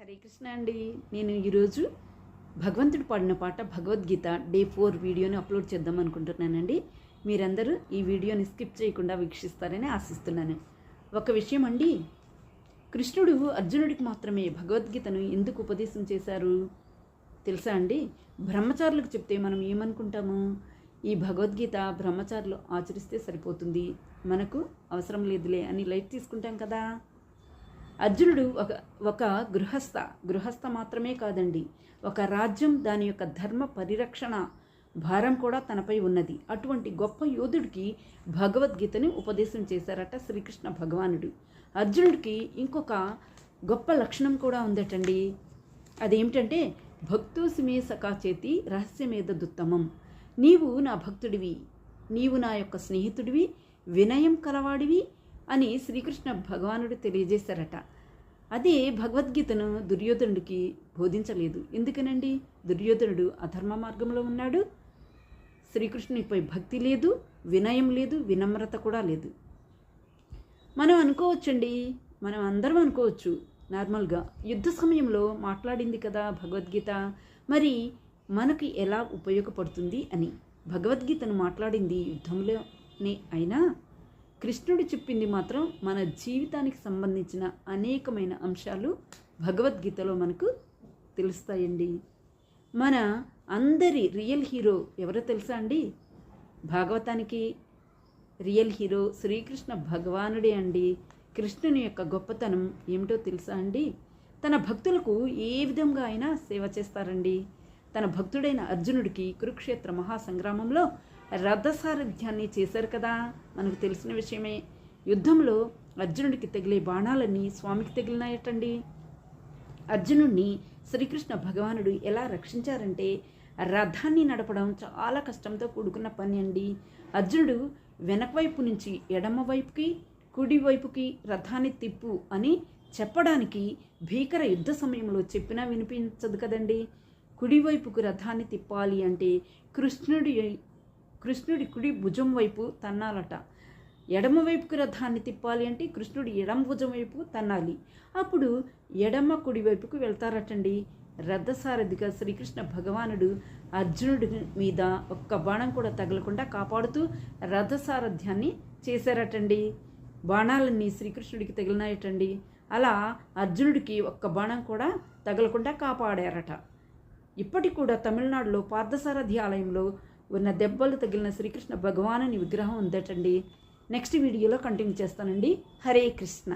హరే కృష్ణ అండి. నేను ఈరోజు భగవంతుడు పాడిన పాట భగవద్గీత డే ఫోర్ వీడియోని అప్లోడ్ చేద్దాం అనుకుంటున్నానండి. మీరందరూ ఈ వీడియోని స్కిప్ చేయకుండా వీక్షిస్తారని ఆశిస్తున్నాను. ఒక విషయం అండి. కృష్ణుడు అర్జునుడికి మాత్రమే భగవద్గీతను ఎందుకు ఉపదేశం చేశారు? తెలుసా అండి? బ్రహ్మచారులకు చెప్తే మనం ఏమనుకుంటాము? ఈ భగవద్గీత బ్రహ్మచారులు ఆచరిస్తే సరిపోతుంది. మనకు అవసరం లేదులే అని లైట్ తీసుకుంటాం కదా. అర్జునుడు ఒక ఒక గృహస్థ గృహస్థ మాత్రమే కాదండి. ఒక రాజ్యం దాని యొక్క ధర్మ పరిరక్షణ భారం కూడా తనపై ఉన్నది. అటువంటి గొప్ప యోధుడికి భగవద్గీతని ఉపదేశం చేశారట శ్రీకృష్ణ భగవానుడు. అర్జునుడికి ఇంకొక గొప్ప లక్షణం కూడా ఉందటండి. అదేమిటంటే భక్తోసిమే సఖా చేతి రహస్యమేదదుత్తమం నీవు నా భక్తుడివి నీవు నా యొక్క స్నేహితుడివి వినయం కలవాడివి అని శ్రీకృష్ణ భగవానుడు తెలియజేశారట. అదే భగవద్గీతను దుర్యోధనుడికి బోధించలేదు. ఎందుకనండి? దుర్యోధనుడు అధర్మ మార్గంలో ఉన్నాడు. శ్రీకృష్ణునిపై భక్తి లేదు వినయం లేదు వినమ్రత కూడా లేదు. మనం అనుకోవచ్చండి. మనం అందరం అనుకోవచ్చు. నార్మల్గా యుద్ధ సమయంలో మాట్లాడింది కదా భగవద్గీత. మరి మనకి ఎలా ఉపయోగపడుతుంది అని. భగవద్గీతను మాట్లాడింది యుద్ధంలోనే అయినా కృష్ణుడు చెప్పింది మాత్రం మన జీవితానికి సంబంధించిన అనేకమైన అంశాలు భగవద్గీతలో మనకు తెలుస్తాయండి. మన అందరి రియల్ హీరో ఎవరో తెలుసా అండి? భాగవతానికి రియల్ హీరో శ్రీకృష్ణ భగవానుడే అండి. కృష్ణుని యొక్క గొప్పతనం ఏమిటో తెలుసా అండి? తన భక్తులకు ఏ విధంగా అయినా సేవ చేస్తారండి. తన భక్తుడైన అర్జునుడికి కురుక్షేత్ర మహాసంగ్రామంలో రథసారథ్యాన్ని చేశారు కదా? మనకు తెలిసిన విషయమే. యుద్ధంలో అర్జునుడికి తగిలే బాణాలన్నీ స్వామికి తగిలినాయటండి. అర్జునుడిని శ్రీకృష్ణ భగవానుడు ఎలా రక్షించారంటే రథాన్ని నడపడం చాలా కష్టంతో కూడుకున్న పని అండి. అర్జునుడు వెనక వైపు నుంచి ఎడమ వైపుకి కుడి వైపుకి రథాన్ని తిప్పు అని చెప్పడానికి భీకర యుద్ధ సమయంలో చెప్పినా వినిపించదు కదండి. కుడివైపుకు రథాన్ని తిప్పాలి అంటే కృష్ణుడి కృష్ణుడి కుడి భుజం వైపు తన్నాలట. ఎడమ వైపుకు రథాన్ని తిప్పాలి అంటే కృష్ణుడి ఎడమ భుజం వైపు తన్నాలి. అప్పుడు ఎడమ కుడి వైపుకు వెళ్తారటండి. రథసారథిగా శ్రీకృష్ణ భగవానుడు అర్జునుడి మీద ఒక్క బాణం కూడా తగలకుండా కాపాడుతూ రథసారథ్యాన్ని చేశారటండి. బాణాలన్నీ శ్రీకృష్ణుడికి తగిలినాయటండి. అలా అర్జునుడికి ఒక్క బాణం కూడా తగలకుండా కాపాడారట. ఇప్పటికి కూడా తమిళనాడులో పార్థసారథి ఆలయంలో ఉన్న దెబ్బలు తగిలిన శ్రీకృష్ణ భగవానుని విగ్రహం ఉందటండి. నెక్స్ట్ వీడియోలో కంటిన్యూ చేస్తానండి. హరే కృష్ణ.